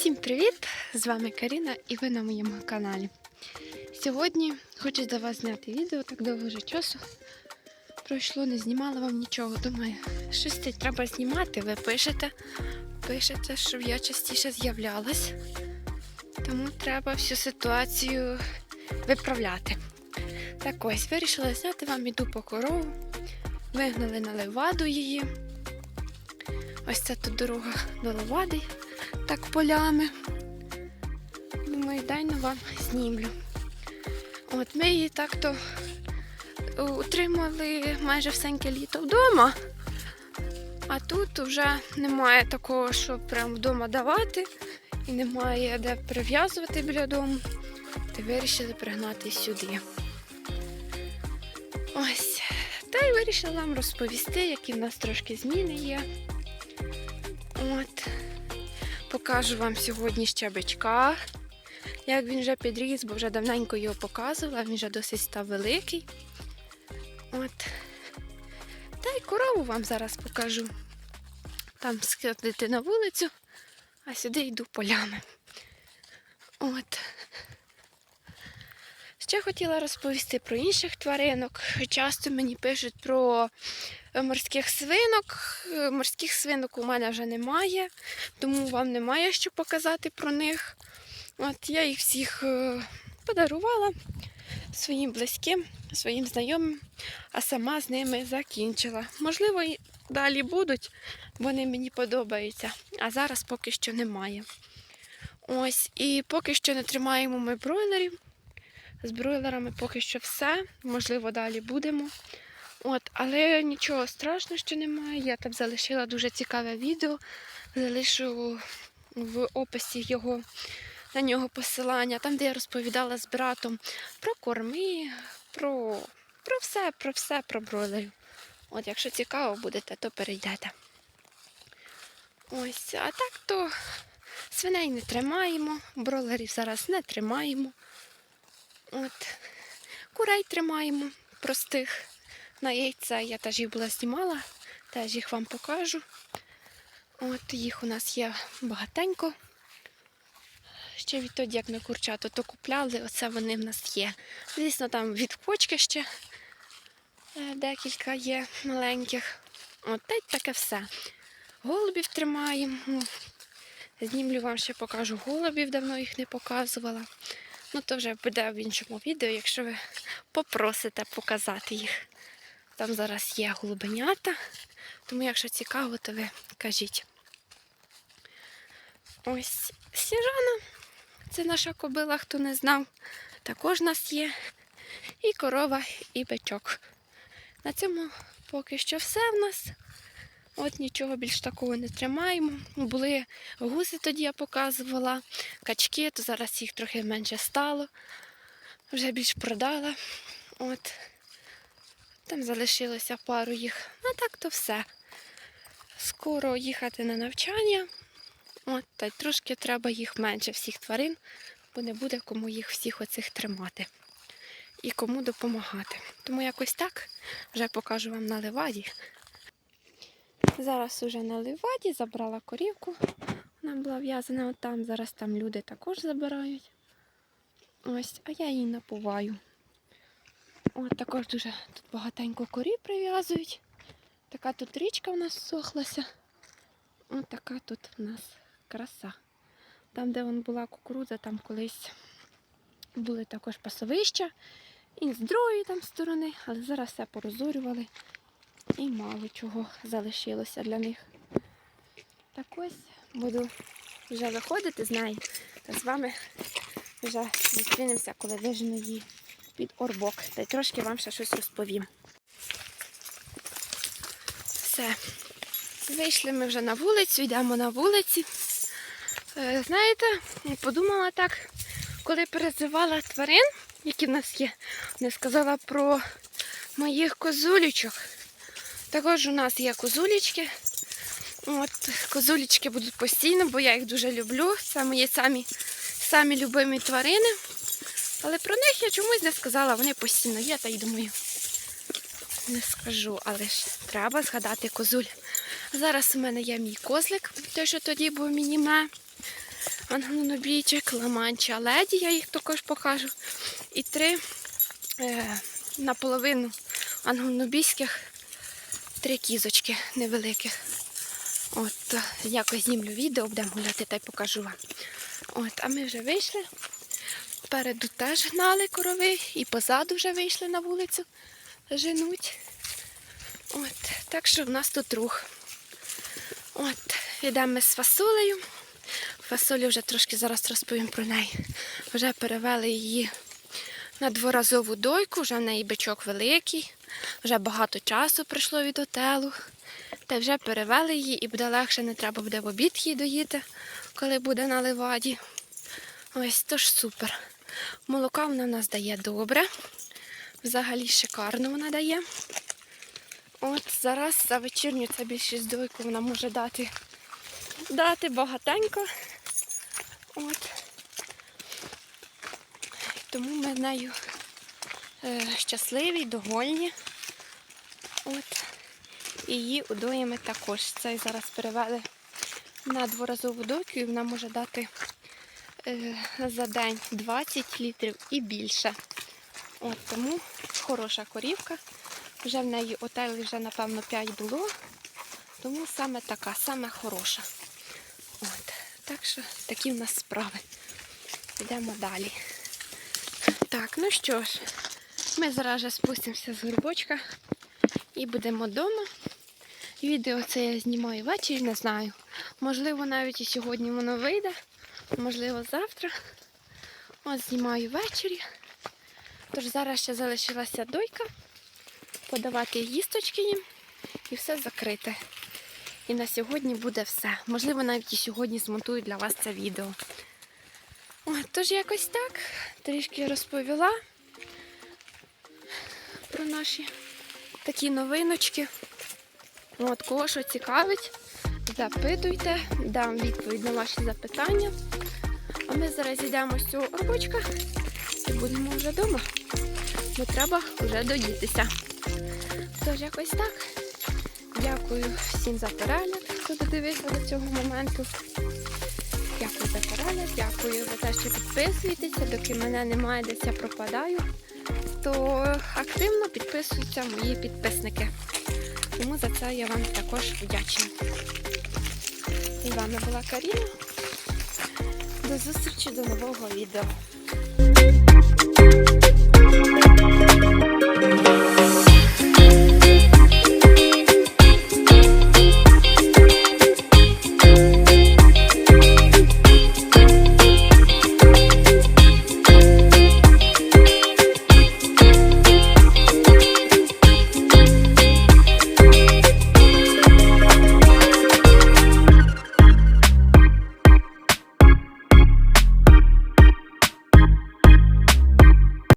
Всім привіт! З вами Каріна і ви на моєму каналі. Сьогодні хочу для вас зняти відео, так довго вже часу. Пройшло, не знімала вам нічого. Думаю, щось це треба знімати. Ви пишете, пишете, щоб я частіше з'являлась. Тому треба всю ситуацію виправляти. Так ось, вирішила зняти вам іду по корову. Вигнали на леваду її. Ось це тут дорога до левади так полями. Думаю, дай на вам знімлю. От ми її так-то е, утримали майже всеньке літо вдома. А тут вже немає такого, що прямо вдома давати, і немає де прив'язувати біля дому. Та вирішили пригнати сюди. Ось. Та й вирішила вам розповісти, які в нас трошки зміни є. От. Покажу вам сьогодні щебечка. Як він вже підріс, бо вже давненько його показувала, він вже досить став великий. От. Та й корову вам зараз покажу. Там сходити на вулицю, а сюди йду полями. От. Ще хотіла розповісти про інших тваринок. Часто мені пишуть про морських свинок. Е, Морських свинок у мене вже немає тому вам немає що показати про них. От я їх всіх е, подарувала своїм близьким, своїм знайомим, а сама з ними закінчила. Можливо, і далі будуть, вони мені подобаються, а зараз поки що немає. Ось, і поки що не тримаємо ми бройлерів. З бройлерами поки що все. Можливо, далі будемо. От, але нічого страшного, що немає. Я там залишила дуже цікаве відео. Залишу в описі його на нього посилання, там, де я розповідала з братом про корми, про, про все, про все, про бройлерів. От, якщо цікаво будете, то перейдете. Ось, а так то свиней не тримаємо, бройлерів зараз не тримаємо. От, курей тримаємо простих на яйця. Я теж їх була знімала, теж їх вам покажу. От їх у нас є багатенько. Ще відтоді, як ми курчата то купляли, оце вони в нас є. Звісно, там від почки ще е, декілька є маленьких. От таке все. Голубів тримаємо. Знімлю вам ще покажу голубів, давно їх не показувала. Ну, то вже буде в іншому відео, якщо ви попросите показати їх. Там зараз є голубенята, тому якщо цікаво, то ви кажіть. Ось сніжана, це наша кобила, хто не знав. Також нас є і корова, і бичок. На цьому поки що все в нас. От нічого більш такого не тримаємо. Були гуси тоді я показувала, качки, то зараз їх трохи менше стало. Вже більш продала. От. Там залишилося пару їх. А так то все. Скоро їхати на навчання. От, та й трошки треба їх менше, всіх тварин, бо не буде кому їх всіх оцих тримати і кому допомагати. Тому якось так вже покажу вам на леваді. Зараз уже на леваді забрала корівку. Вона була в'язана отам. Зараз там люди також забирають. Ось, а я її напуваю. От також дуже тут багатенько корів прив'язують. Така тут річка в нас сохлася. Ось така тут в нас краса. Там, де вон була кукурудза, там колись були також пасовища. І з другої там сторони, але зараз все порозорювали і мало чого залишилося для них. Так ось буду вже виходити з неї. Та з вами вже зустрінемося, коли вижену її під орбок. Та й трошки вам ще щось розповім. Все. Вийшли ми вже на вулицю, йдемо на вулиці. Е, Знаєте, подумала так, коли перезивала тварин, які в нас є, не сказала про моїх козулічок. Також у нас є козулічки. От, козулічки будуть постійно, бо я їх дуже люблю. Це мої самі, самі любимі тварини. Але про них я чомусь не сказала, вони постійно є, та й думаю, не скажу, але ж треба згадати козуль. Зараз у мене є мій козлик, той, що тоді був мініме. англонобійчик, ламанча леді, я їх також покажу. І три е, наполовину англонобійських, три кізочки невеликих. От, якось знімлю відео, будемо гуляти та й покажу вам. От, а ми вже вийшли. Попереду теж гнали корови і позаду вже вийшли на вулицю женуть. От, так що в нас тут рух. От, йдемо ми з фасолею. Фасолю вже трошки зараз розповім про неї. Вже перевели її на дворазову дойку, вже в неї бичок великий, вже багато часу пройшло від отелу. Та вже перевели її і буде легше, не треба буде в обід її доїти, коли буде на леваді. Ось тож супер. Молока вона в нас дає добре. Взагалі шикарно вона дає. От зараз за вечірню це більшість дойку вона може дати, дати багатенько. От. Тому ми з нею е, щасливі, довольні. От. І її удоїмо також. Цей зараз перевели на дворазову дойку і вона може дати за день 20 літрів і більше. От тому хороша корівка. Вже в неї отелі вже, напевно, 5 було. Тому саме така, саме хороша. От. Так що такі в нас справи. Йдемо далі. Так, ну що ж, ми зараз вже спустимося з горбочка і будемо вдома. Відео це я знімаю ввечері, не знаю. Можливо, навіть і сьогодні воно вийде, можливо, завтра. От знімаю ввечері. Тож зараз ще залишилася дойка, подавати їсточки їм і все закрите. І на сьогодні буде все. Можливо, навіть і сьогодні змонтую для вас це відео. От, тож якось так. Трішки розповіла про наші такі новиночки. От, кого що цікавить, запитуйте, дам відповідь на ваші запитання. А ми зараз йдемо з цього робочка і будемо вже вдома. Бо треба вже доїтися. Тож якось так. Дякую всім за перегляд, хто додивився до цього моменту. Дякую за перегляд, дякую за те, що підписуєтеся, доки мене немає, десь я пропадаю, то активно підписуються мої підписники. Тому за це я вам також вдячна. І вами була Каріна. До зустрічі до нового відео.